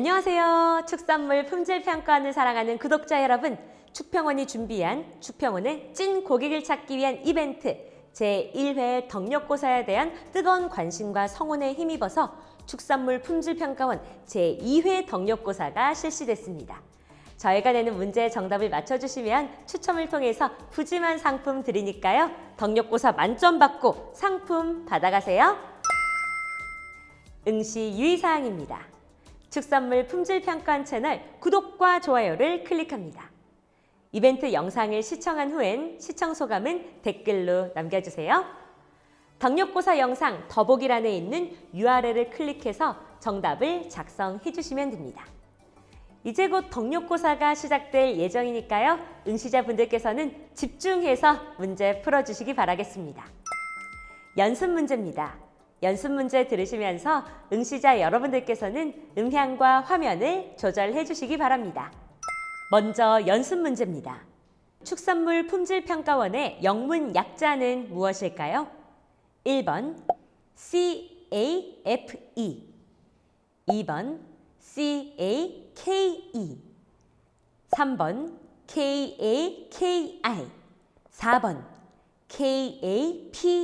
안녕하세요. 축산물 품질 평가원을 사랑하는 구독자 여러분. 축평원이 준비한 축평원의 찐 고객을 찾기 위한 이벤트 제1회 덕력고사에 대한 뜨거운 관심과 성원에 힘입어서 축산물 품질 평가원 제2회 덕력고사가 실시됐습니다. 저희가 내는 문제의 정답을 맞춰주시면 추첨을 통해서 푸짐한 상품 드리니까요. 덕력고사 만점 받고 상품 받아가세요. 응시 유의사항입니다. 축산물 품질 평가원 채널 구독과 좋아요를 클릭합니다. 이벤트 영상을 시청한 후엔 시청 소감은 댓글로 남겨주세요. 덕력고사 영상 더보기란에 있는 URL을 클릭해서 정답을 작성해 주시면 됩니다. 이제 곧 덕력고사가 시작될 예정이니까요. 응시자분들께서는 집중해서 문제 풀어주시기 바라겠습니다. 연습 문제입니다. 연습 문제 들으시면서 응시자 여러분들께서는 음향과 화면을 조절해 주시기 바랍니다. 먼저 연습 문제입니다. 축산물 품질평가원의 영문 약자는 무엇일까요? 1번 CAFE 2번 CAKE 3번 KAKI 4번 KAPE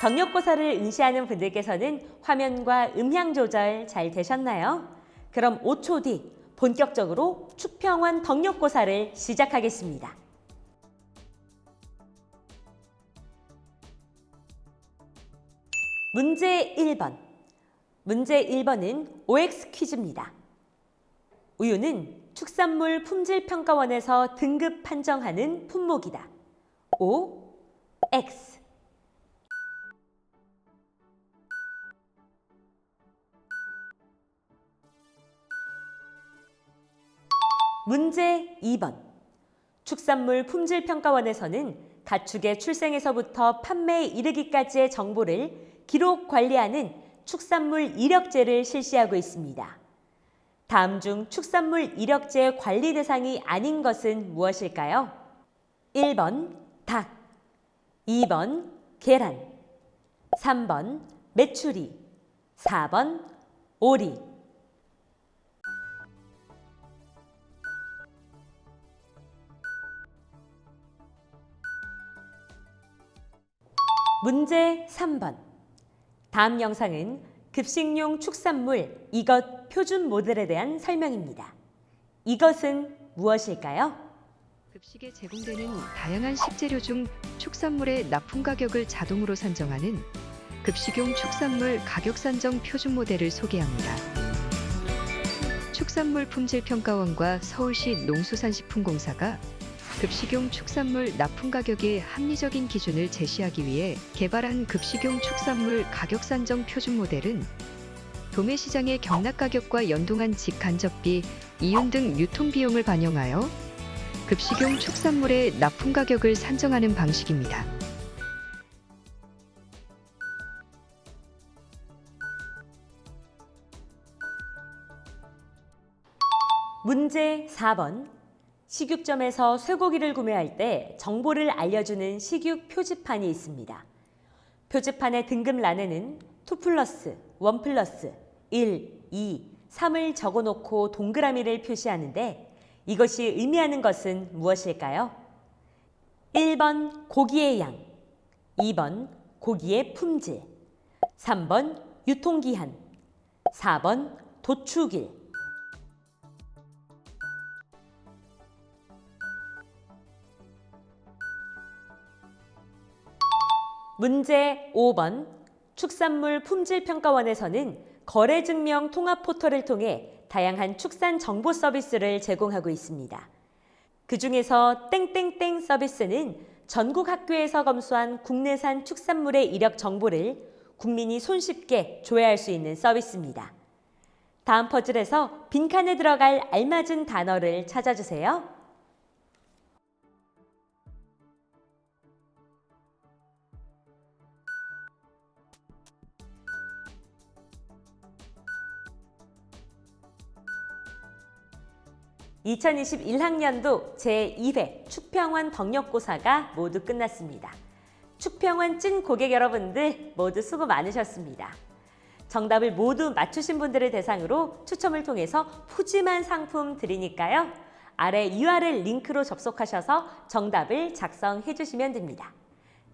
덕력고사를 응시하는 분들께서는 화면과 음향 조절 잘 되셨나요? 그럼 5초 뒤 본격적으로 축평원 덕력고사를 시작하겠습니다. 문제 1번. 문제 1번은 OX 퀴즈입니다. 우유는 축산물 품질평가원에서 등급 판정하는 품목이다. O, X. 문제 2번. 축산물 품질평가원에서는 가축의 출생에서부터 판매에 이르기까지의 정보를 기록 관리하는 축산물 이력제를 실시하고 있습니다. 다음 중 축산물 이력제 관리 대상이 아닌 것은 무엇일까요? 1번 닭, 2번 계란, 3번 메추리, 4번 오리. 문제 3번. 다음 영상은 급식용 축산물 이것 표준 모델에 대한 설명입니다. 이것은 무엇일까요? 급식에 제공되는 다양한 식재료 중 축산물의 납품 가격을 자동으로 산정하는 급식용 축산물 가격 산정 표준 모델을 소개합니다. 축산물 품질 평가원과 서울시 농수산식품공사가 급식용 축산물 납품 가격의 합리적인 기준을 제시하기 위해 개발한 급식용 축산물 가격 산정 표준 모델은 도매 시장의 경락 가격과 연동한 직간접비, 이윤 등 유통 비용을 반영하여 급식용 축산물의 납품 가격을 산정하는 방식입니다. 문제 4번. 식육점에서 쇠고기를 구매할 때 정보를 알려주는 식육 표지판이 있습니다. 표지판의 등급란에는 2 플러스, 1 플러스, 1, 2, 3을 적어놓고 동그라미를 표시하는데 이것이 의미하는 것은 무엇일까요? 1번 고기의 양, 2번 고기의 품질, 3번 유통기한, 4번 도축일. 문제 5번 축산물 품질평가원에서는 거래증명 통합 포털을 통해 다양한 축산 정보 서비스를 제공하고 있습니다. 그 중에서 땡땡땡 서비스는 전국 학교에서 검수한 국내산 축산물의 이력 정보를 국민이 손쉽게 조회할 수 있는 서비스입니다. 다음 퍼즐에서 빈칸에 들어갈 알맞은 단어를 찾아주세요. 2021학년도 제2회 축평원 덕력고사가 모두 끝났습니다. 축평원 찐 고객 여러분들 모두 수고 많으셨습니다. 정답을 모두 맞추신 분들을 대상으로 추첨을 통해서 푸짐한 상품 드리니까요. 아래 URL 링크로 접속하셔서 정답을 작성해 주시면 됩니다.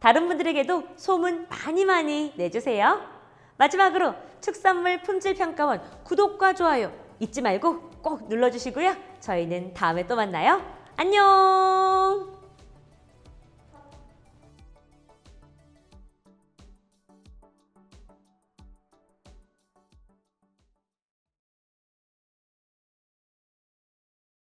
다른 분들에게도 소문 많이 많이 내주세요. 마지막으로 축산물 품질평가원 구독과 좋아요 잊지 말고 꼭 눌러주시고요. 저희는 다음에 또 만나요. 안녕!